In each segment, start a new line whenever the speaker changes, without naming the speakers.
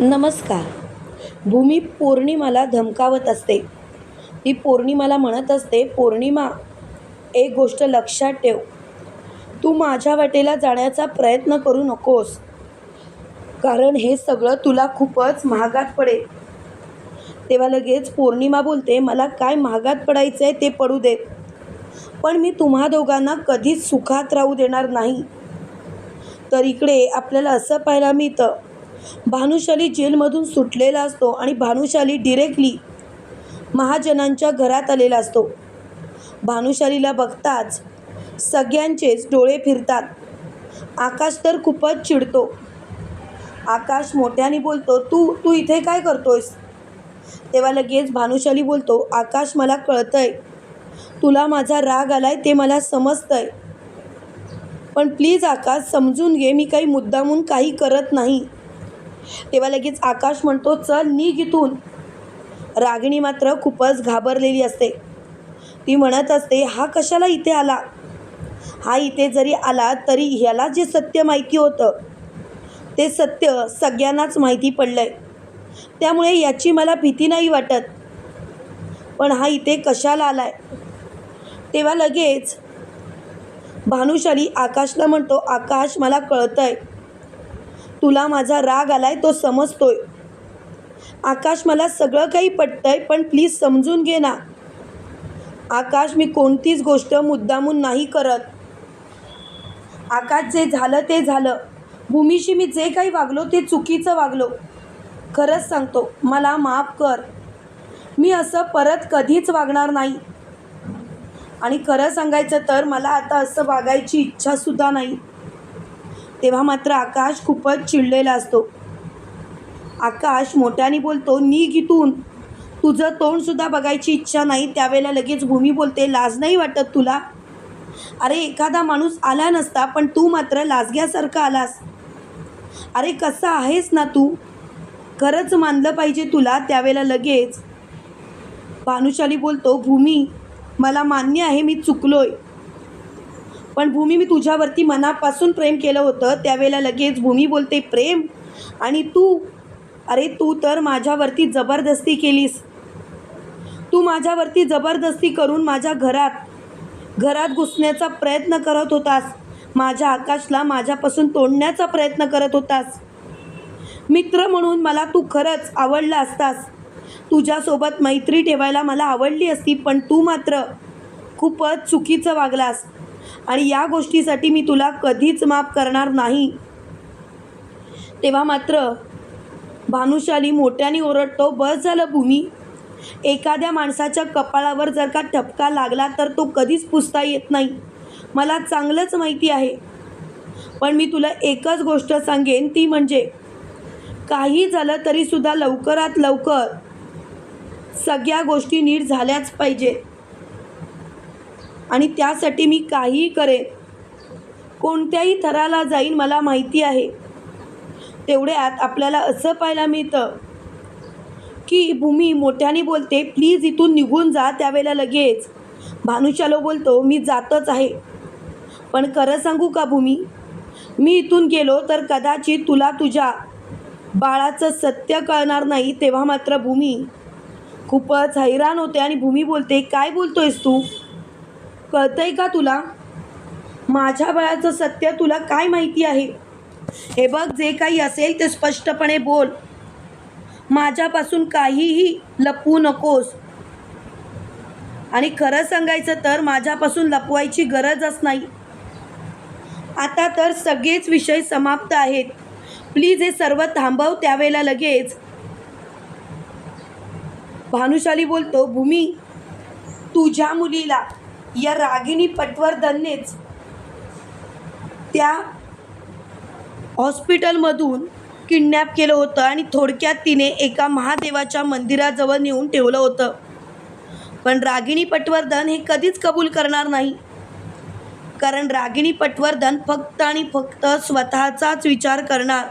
नमस्कार. भूमी पौर्णिमाला धमकावत असते. ती पौर्णिमाला म्हणत असते पौर्णिमा एक गोष्ट लक्षात ठेव. तू माझ्या वाटेला जाण्याचा प्रयत्न करू नकोस. कारण हे सगळं तुला खूपच महागात पडेल. तेव्हा लगेच पौर्णिमा बोलते मला काय महागात पडायचं आहे ते पडू दे. पण मी तुम्हा दोघांना कधीच सुखात राहू देणार नाही. तर इकडे आपल्याला असं पाहायला मिळतं भानुशाली जेलमधून सुटलेला असतो आणि भानुशाली डिरेक्टली महाजनांच्या घरात आलेला असतो. भानुशालीला बघताच सगळ्यांचेच डोळे फिरतात. आकाश तर खूपच चिडतो. आकाश मोठ्याने बोलतो तू तू इथे काय करतोयस? तेव्हा लगेच भानुशाली बोलतो आकाश मला कळतंय. तुला माझा राग आलाय ते मला समजतंय. पण प्लीज आकाश समजून घे मी काही मुद्दामून काही करत नाही. तेव्हा लगेच आकाश म्हणतो चल निघ इथून रागिणी मात्र खूपच घाबरलेली असते. ती म्हणत असते हा कशाला इथे आला? हा इथे जरी आला तरी ह्याला जे सत्य माहिती होतं ते सत्य सगळ्यांनाच माहिती पडलं आहे त्यामुळे याची मला भीती नाही वाटत. पण हा इथे कशाला आला आहे तेव्हा लगेच भानुशाली आकाशला म्हणतो आकाश मला कळतं आहे तुला माझा राग आलाय तो समजतोय. आकाश मला सगळं काही पटतंय पण प्लीज समजून घे ना. आकाश मी कोणतीच गोष्ट मुद्दामून नाही करत. आकाश जे झालं ते झालं. भूमीशी मी जे काही वागलो ते चुकीचं वागलो. खरंच सांगतो मला माफ कर. मी असं परत कधीच वागणार नाही. आणि खरं सांगायचं तर मला आता असं वागायची इच्छासुद्धा नाही. तेव्हा मात्र आकाश खूपच चिडलेला असतो. आकाश मोठ्याने बोलतो निघ इथून तुझं तोंडसुद्धा बघायची इच्छा नाही त्यावेळेला लगेच भूमी बोलते लाज नाही वाटत तुला? अरे एखादा माणूस आला नसता पण तू मात्र लाजग्यासारखा आलास. अरे कसा आहेस ना तू? खरंच मानलं पाहिजे तुला? त्यावेळेला लगेच भानुशाली बोलतो भूमी मला मान्य आहे मी चुकलोय. पण भूमी मी तुझ्यावरती मनापासून प्रेम केलं होतं त्यावेळेला लगेच भूमी बोलते प्रेम? आणि तू? अरे तू तर माझ्यावरती जबरदस्ती केलीस. तू माझ्यावरती जबरदस्ती करून माझ्या घरात घरात घुसण्याचा प्रयत्न करत होतास. माझ्या आकाशला माझ्यापासून तोडण्याचा प्रयत्न करत होतास. मित्र म्हणून मला तू खरंच आवडला असतास. तुझ्यासोबत मैत्री ठेवायला मला आवडली असती पण तू मात्र खूपच चुकीचं वागलास. आणि या गोष्टीसाठी मी तुला कधीच माफ करणार नाही. तेव्हा मात्र भानुशाली मोठ्याने ओरडतो बस झालं भूमी. एखाद्या माणसाच्या कपाळावर जर का ठपका लागला तर तो कधीच पुसता येत नाही. मला चांगलंच माहिती आहे. पण मी तुला एकच गोष्ट सांगेन ती म्हणजे काही झालं तरीसुद्धा लवकरात लवकर सगळ्या गोष्टी नीट झाल्याच पाहिजे. आणि त्यासाठी मी काहीही करेन. कोणत्याही थराला जाईन मला माहिती आहे. तेवढ्यात आपल्याला असं पाहायला मिळतं की भूमी मोठ्याने बोलते प्लीज इथून निघून जा त्यावेळेला लगेच. भानुशालो बोलतो मी जातच आहे. पण खरं सांगू का भूमी? मी इथून गेलो तर कदाचित तुला तुझ्या बाळाचं सत्य कळणार नाही तेव्हा मात्र भूमी खूपच हैराण होते आणि भूमी बोलते काय बोलतोयस तू? कळतंय का तुला? माझ्या बाळाचं सत्य तुला काय माहिती आहे? हे बघ जे काही असेल ते स्पष्टपणे बोल. माझ्यापासून काहीही लपवू नकोस. आणि खरं सांगायचं तर माझ्यापासून लपवायची गरजच नाही. आता तर सगळेच विषय समाप्त आहेत. प्लीज हे सर्व थांबव त्यावेळेला लगेच. भानुशाली बोलतो भूमी तुझ्या मुलीला या रागिणी पटवर्धननेच त्या हॉस्पिटलमधून किडनॅप केलं होतं आणि थोडक्यात तिने एका महादेवाच्या मंदिराजवळ नेऊन ठेवलं होतं. पण रागिणी पटवर्धन हे कधीच कबूल करणार नाही. कारण रागिणी पटवर्धन फक्त आणि फक्त स्वतःचाच विचार करणार.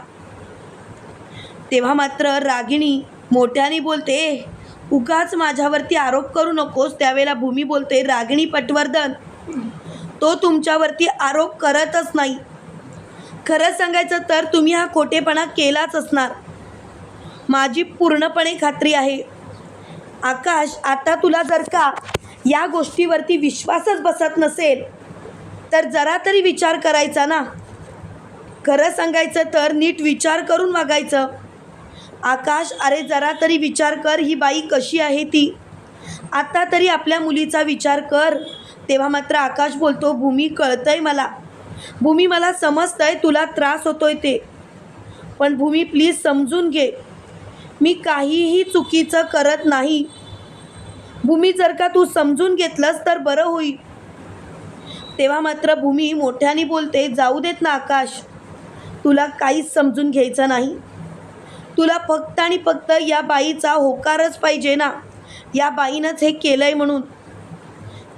तेव्हा मात्र रागिणी मोठ्याने बोलते उगाच माझ्यावरती आरोप करू नकोस त्यावेळेला भूमी बोलते रागिणी पटवर्धन तो तुमच्यावरती आरोप करतच नाही. खरं सांगायचं तर तुम्ही हा खोटेपणा केलाच असणार. माझी पूर्णपणे खात्री आहे. आकाश आता तुला जर का या गोष्टीवरती विश्वासच बसत नसेल तर जरा तरी विचार करायचा ना. खरं सांगायचं तर नीट विचार करून वागायचं. आकाश अरे जरा तरी विचार कर ही बाई कशी आहे ती? आत्ता तरी आपल्या मुलीचा विचार कर. तेव्हा मात्र आकाश बोलतो भूमी कळतंय मला. भूमी मला समजतंय तुला त्रास होतोय ते. पण भूमी प्लीज समजून घे. मी काहीही चुकीचं करत नाही. भूमी जर का तू समजून घेतलंस तर बरं होईल. तेव्हा मात्र भूमी मोठ्याने बोलते जाऊ देत ना आकाश. तुला काहीच समजून घ्यायचं नाही. तुला फक्त आणि फक्त या बाईचा होकारच पाहिजे ना. या बाईनंच हे केलं आहे म्हणून.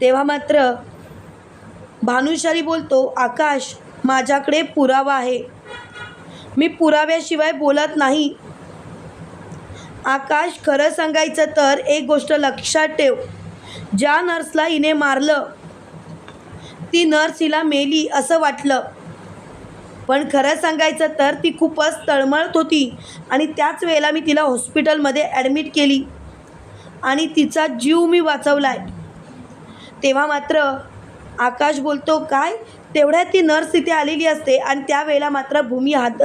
तेव्हा मात्र भानुशाली बोलतो आकाश माझ्याकडे पुरावा आहे. मी पुराव्याशिवाय बोलत नाही. आकाश खरं सांगायचं तर एक गोष्ट लक्षात ठेव. ज्या नर्सला हिने मारलं ती नर्स हिला मेली असं वाटलं. पण खरं सांगायचं तर ती खूपच तळमळत होती आणि त्याच वेळेला मी तिला हॉस्पिटलमध्ये ॲडमिट केली. आणि तिचा जीव मी वाचवलाय. तेव्हा मात्र आकाश बोलतो काय? तेवढ्यात ती नर्स तिथे आलेली असते आणि त्यावेळेला मात्र भूमी हात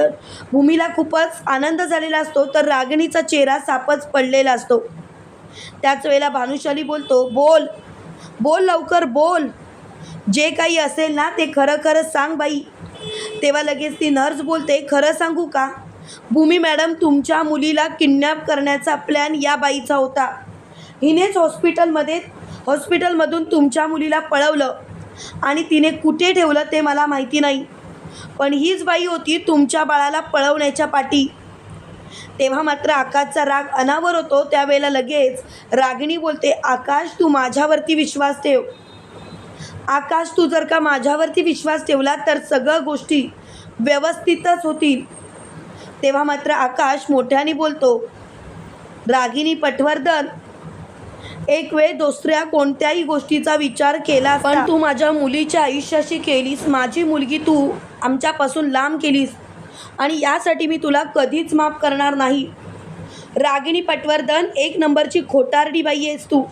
भूमीला खूपच आनंद झालेला असतो तर रागिणीचा चेहरा सापच पडलेला असतो. त्याच वेळेला भानुशाली बोलतो बोल बोल लवकर बोल. जे काही असेल ना ते खरं खरं सांग बाई. तेव्हा लगेच ती नर्स बोलते खरं सांगू का? भूमी मॅडम तुमच्या मुलीला किडनॅप करण्याचा प्लॅन या बाईचा होता. हिनेच हॉस्पिटलमध्ये हॉस्पिटलमधून तुमच्या मुलीला पळवलं आणि तिने कुठे ठेवलं ते मला माहिती नाही. पण हीच बाई होती तुमच्या बाळाला पळवण्याच्या पाठी. तेव्हा मात्र आकाशचा राग अनावर होतो त्यावेळेला लगेच रागिणी बोलते आकाश तू माझ्यावरती विश्वास ठेव. आकाश तू जर का माझ्यावरती विश्वास ठेवला तर सगळं गोष्टी व्यवस्थितच होतील. तेव्हा मात्र आकाश मोठ्याने बोलतो रागिनी पटवर्धन एक वेळ दुसऱ्या कोणत्याही गोष्टीचा विचार केला पण तू माझ्या मुलीच्या आयुष्याशी केलीस. माझी मुलगी तू आमच्यापासून लांब केलीस. आणि यासाठी मी तुला कधीच माफ करणार नाही. रागिणी पटवर्धन एक नंबरची खोटारडी बाई आहेस तू.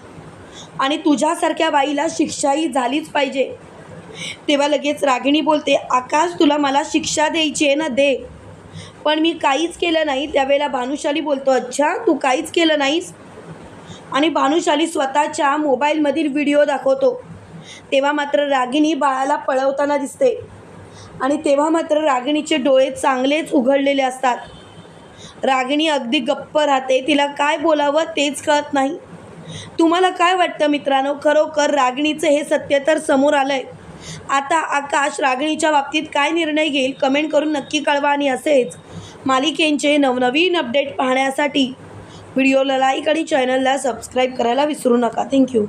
आणि तुझ्यासारख्या बाईला शिक्षाही झालीच पाहिजे. तेव्हा लगेच रागिणी बोलते आकाश तुला मला शिक्षा द्यायची आहे ना दे. पण मी काहीच केलं नाही. त्यावेळेला भानुशाली बोलतो अच्छा तू काहीच केलं नाहीस? आणि भानुशाली स्वतःच्या मोबाईलमधील व्हिडिओ दाखवतो. तेव्हा मात्र रागिणी बाळाला पळवताना दिसते. आणि तेव्हा मात्र रागिणीचे डोळे चांगलेच उघडलेले असतात. रागिणी अगदी गप्प राहते तिला काय बोलावं तेच कळत नाही. तुम्हाला काय वाटतं मित्रांनो? खरोखर रागिणीचं हे सत्य तर समोर आलं आहे आता आकाश रागिणीच्या बाबतीत काय निर्णय घेईल कमेंट करून नक्की कळवा आणि असेच मालिकेंचे नवनवीन अपडेट पाहण्यासाठी. व्हिडिओला लाईक आणि चॅनलला सबस्क्राईब करायला विसरू नका. थँक्यू